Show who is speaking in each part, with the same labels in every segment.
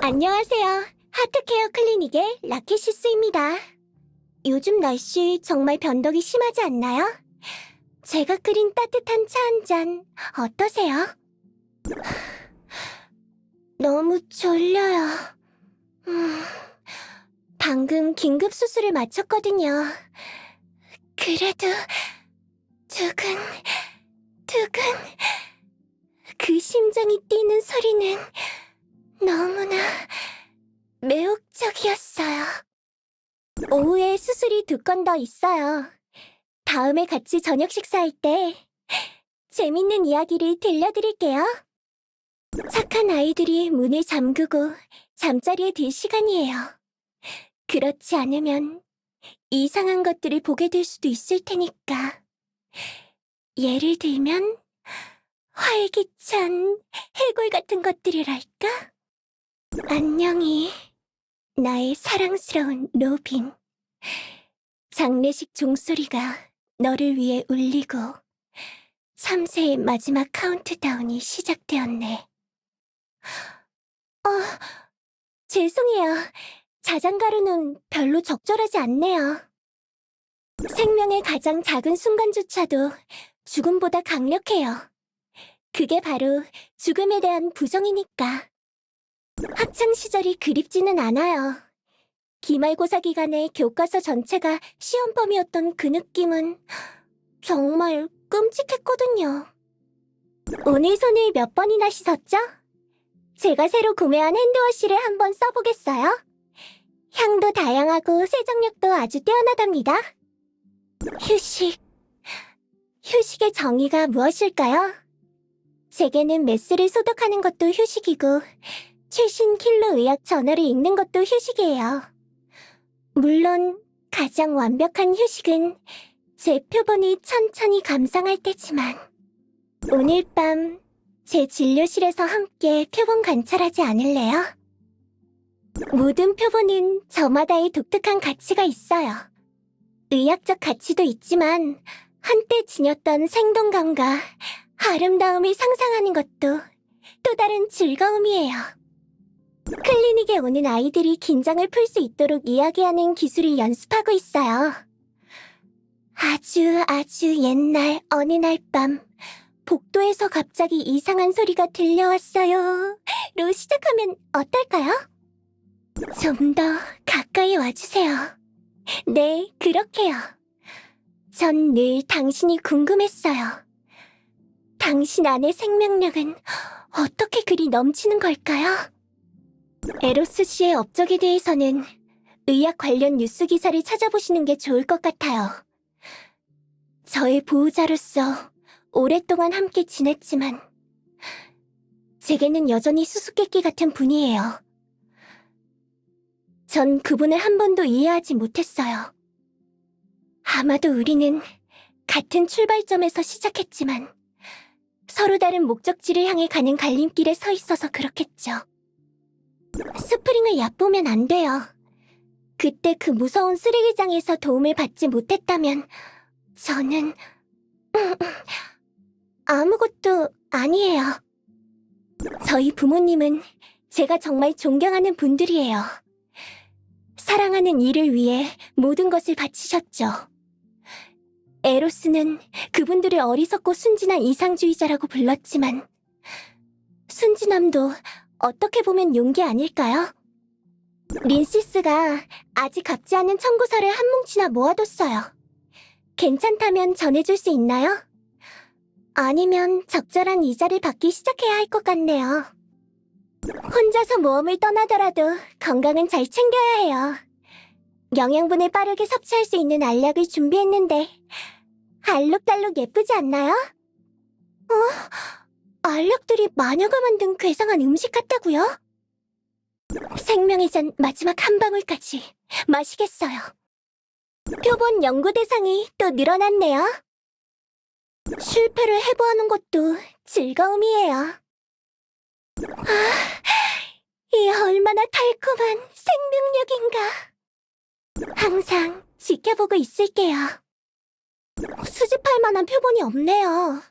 Speaker 1: 안녕하세요. 하트케어 클리닉의 라켓시스입니다. 요즘 날씨 정말 변덕이 심하지 않나요? 제가 끓인 따뜻한 차 한 잔 어떠세요? 너무 졸려요. 음, 방금 긴급 수술을 마쳤거든요. 그래도 두근, 두근. 그 심장이 뛰는 소리는 너무나 매혹적이었어요. 오후에 수술이 두 건 더 있어요. 다음에 같이 저녁 식사할 때 재밌는 이야기를 들려드릴게요. 착한 아이들이 문을 잠그고 잠자리에 들 시간이에요. 그렇지 않으면 이상한 것들을 보게 될 수도 있을 테니까. 예를 들면 활기찬 해골 같은 것들이랄까? 안녕히, 나의 사랑스러운 로빈. 장례식 종소리가 너를 위해 울리고 참새의 마지막 카운트다운이 시작되었네. 어, 죄송해요. 자장가루는 별로 적절하지 않네요. 생명의 가장 작은 순간조차도 죽음보다 강력해요. 그게 바로 죽음에 대한 부정이니까. 학창 시절이 그립지는 않아요. 기말고사 기간에 교과서 전체가 시험범이었던 그 느낌은 정말 끔찍했거든요. 오늘 손을 몇 번이나 씻었죠? 제가 새로 구매한 핸드워시를 한번 써보겠어요. 향도 다양하고 세정력도 아주 뛰어나답니다. 휴식. 휴식의 정의가 무엇일까요? 제게는 메스를 소독하는 것도 휴식이고, 최신 킬러 의학 저널을 읽는 것도 휴식이에요. 물론, 가장 완벽한 휴식은 제 표본이 천천히 감상할 때지만, 오늘 밤 제 진료실에서 함께 표본 관찰하지 않을래요? 모든 표본은 저마다의 독특한 가치가 있어요. 의학적 가치도 있지만, 한때 지녔던 생동감과 아름다움을 상상하는 것도 또 다른 즐거움이에요. 클리닉에 오는 아이들이 긴장을 풀 수 있도록 이야기하는 기술을 연습하고 있어요. 아주 아주 옛날 어느 날 밤, 복도에서 갑자기 이상한 소리가 들려왔어요. 로 시작하면 어떨까요? 좀 더 가까이 와주세요. 네, 그렇게요. 전 늘 당신이 궁금했어요. 당신 안의 생명력은 어떻게 그리 넘치는 걸까요? 에로스 씨의 업적에 대해서는 의학 관련 뉴스 기사를 찾아보시는 게 좋을 것 같아요. 저의 보호자로서 오랫동안 함께 지냈지만 제게는 여전히 수수께끼 같은 분이에요. 전 그분을 한 번도 이해하지 못했어요. 아마도 우리는 같은 출발점에서 시작했지만 서로 다른 목적지를 향해 가는 갈림길에 서 있어서 그렇겠죠. 스프링을 얕보면 안 돼요. 그때 그 무서운 쓰레기장에서 도움을 받지 못했다면 저는 아무것도 아니에요. 저희 부모님은 제가 정말 존경하는 분들이에요. 사랑하는 일을 위해 모든 것을 바치셨죠. 에로스는 그분들을 어리석고 순진한 이상주의자라고 불렀지만 순진함도 어떻게 보면 용기 아닐까요? 린시스가 아직 갚지 않은 청구서를 한 뭉치나 모아뒀어요. 괜찮다면 전해줄 수 있나요? 아니면 적절한 이자를 받기 시작해야 할 것 같네요. 혼자서 모험을 떠나더라도 건강은 잘 챙겨야 해요. 영양분을 빠르게 섭취할 수 있는 알약을 준비했는데 알록달록 예쁘지 않나요? 어? 알약들이 마녀가 만든 괴상한 음식 같다고요? 생명의 잔 마지막 한 방울까지 마시겠어요. 표본 연구 대상이 또 늘어났네요. 실패를 해보하는 것도 즐거움이에요. 아, 이 얼마나 달콤한 생명력인가. 항상 지켜보고 있을게요. 수집할 만한 표본이 없네요.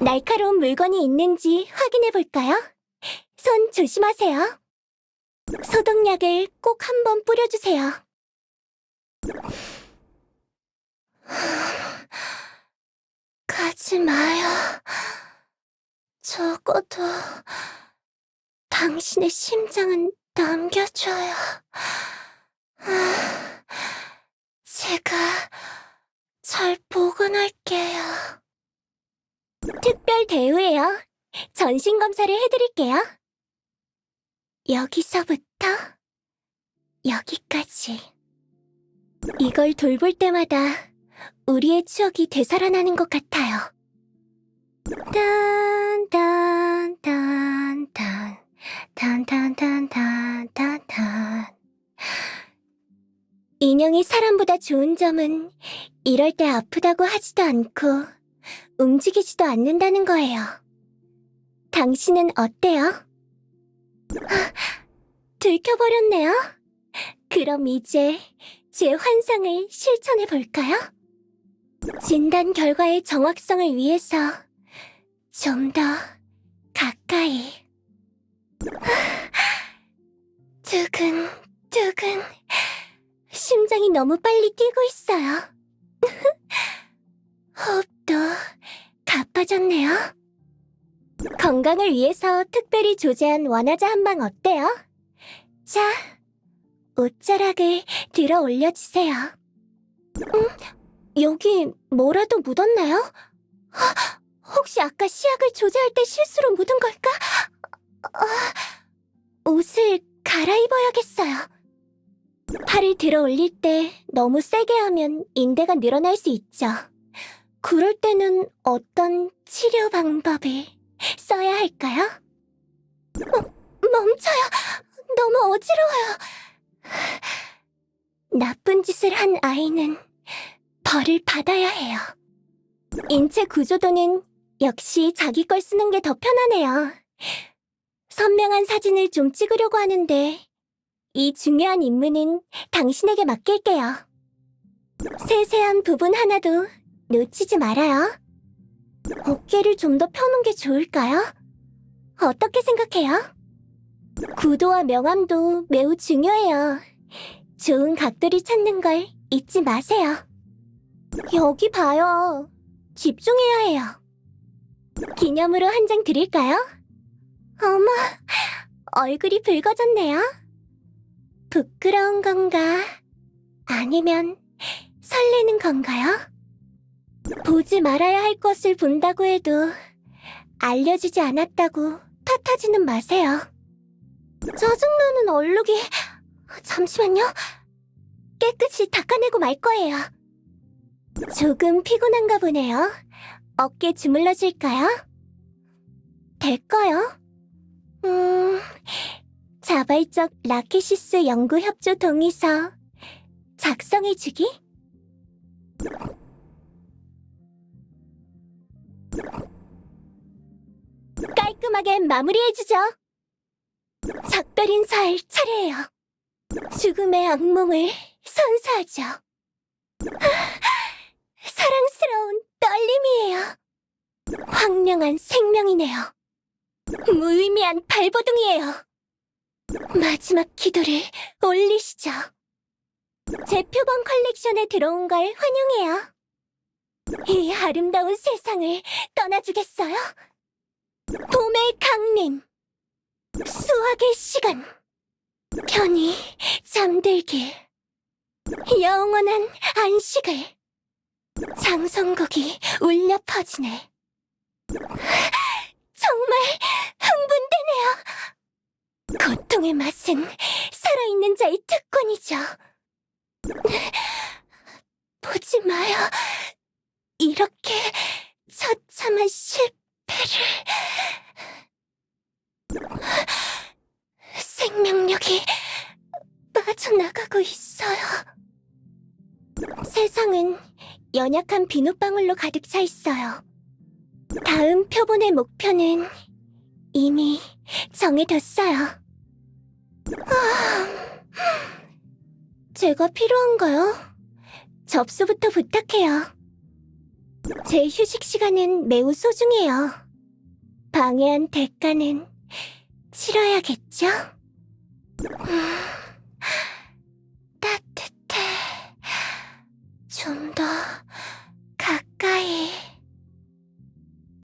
Speaker 1: 날카로운 물건이 있는지 확인해 볼까요? 손 조심하세요. 소독약을 꼭 한 번 뿌려주세요. 가지 마요. 적어도 당신의 심장은 남겨줘요. 아, 제가 잘 보관할게요. 특별 대우예요. 전신 검사를 해드릴게요. 여기서부터 여기까지. 이걸 돌볼 때마다 우리의 추억이 되살아나는 것 같아요. 딴딴딴딴 딴딴딴딴딴딴 인형이 사람보다 좋은 점은 이럴 때 아프다고 하지도 않고 움직이지도 않는다는 거예요. 당신은 어때요? 아, 들켜버렸네요. 그럼 이제 제 환상을 실천해 볼까요? 진단 결과의 정확성을 위해서 좀 더 가까이. 두근, 두근. 심장이 너무 빨리 뛰고 있어요. 호흡 도 가빠졌네요. 건강을 위해서 특별히 조제한 원하자 한 방 어때요? 자, 옷자락을 들어 올려주세요. 음, 여기 뭐라도 묻었나요? 헉, 혹시 아까 시약을 조제할 때 실수로 묻은 걸까? 아, 옷을 갈아입어야겠어요. 팔을 들어 올릴 때 너무 세게 하면 인대가 늘어날 수 있죠. 그럴 때는 어떤 치료 방법을 써야 할까요? 멈, 멈춰요. 너무 어지러워요. 나쁜 짓을 한 아이는 벌을 받아야 해요. 인체 구조도는 역시 자기 걸 쓰는 게 더 편하네요. 선명한 사진을 좀 찍으려고 하는데 이 중요한 임무는 당신에게 맡길게요. 세세한 부분 하나도 놓치지 말아요. 어깨를 좀 더 펴는 게 좋을까요? 어떻게 생각해요? 구도와 명암도 매우 중요해요. 좋은 각도를 찾는 걸 잊지 마세요. 여기 봐요. 집중해야 해요. 기념으로 한 장 드릴까요? 어머, 얼굴이 붉어졌네요. 부끄러운 건가? 아니면 설레는 건가요? 보지 말아야 할 것을 본다고 해도 알려주지 않았다고 탓하지는 마세요. 짜증나는 얼룩이 잠시만요. 깨끗이 닦아내고 말 거예요. 조금 피곤한가 보네요. 어깨 주물러 줄까요? 될까요? 음, 자발적 라케시스 연구 협조 동의서 작성해 주기? 깔끔하게 마무리해주죠. 작별 인사할 차례예요. 죽음의 악몽을 선사하죠. 사랑스러운 떨림이에요. 황량한 생명이네요. 무의미한 발버둥이에요. 마지막 기도를 올리시죠. 제 표본 컬렉션에 들어온 걸 환영해요. 이 아름다운 세상을 떠나주겠어요? 봄의 강림, 수학의 시간, 편히 잠들길, 영원한 안식을, 장성곡이 울려 퍼지네. 정말 흥분되네요. 고통의 맛은 살아있는 자의 특권이죠. 보지 마요. 이렇게 처참한 실패 를... 생명력이 빠져나가고 있어요. 세상은 연약한 비눗방울로 가득 차 있어요. 다음 표본의 목표는 이미 정해뒀어요. 아, 제가 필요한가요? 접수부터 부탁해요. 제 휴식 시간은 매우 소중해요. 방해한 대가는 치러야겠죠? 음, 따뜻해. 좀 더 가까이.